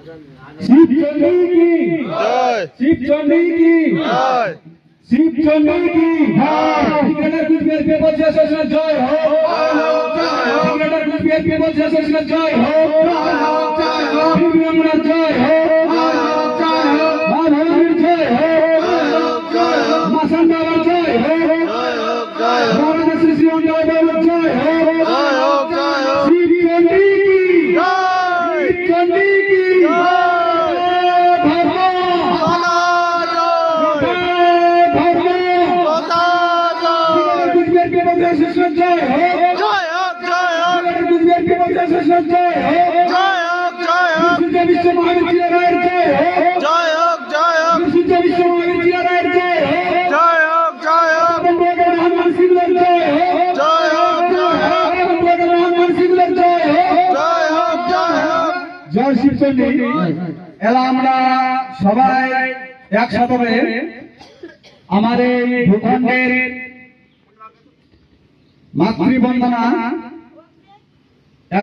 शिव की शिव चंडी की शिव चंडी की क्रिकेटर कुछ मेरे पेपर से जय हो क्रिकेटर कुछ मेरे पेपर से जय हो शिव रमणा जय हो महावीर जय हो मसंत बाबा जय हो কি জয় হোক জয় হোক জয় হোক জয় হোক জয় শিবচন্ডী এলা আমরা সবাই একসাথে আমাদের ভূখণ্ডের মাতৃবন্দনা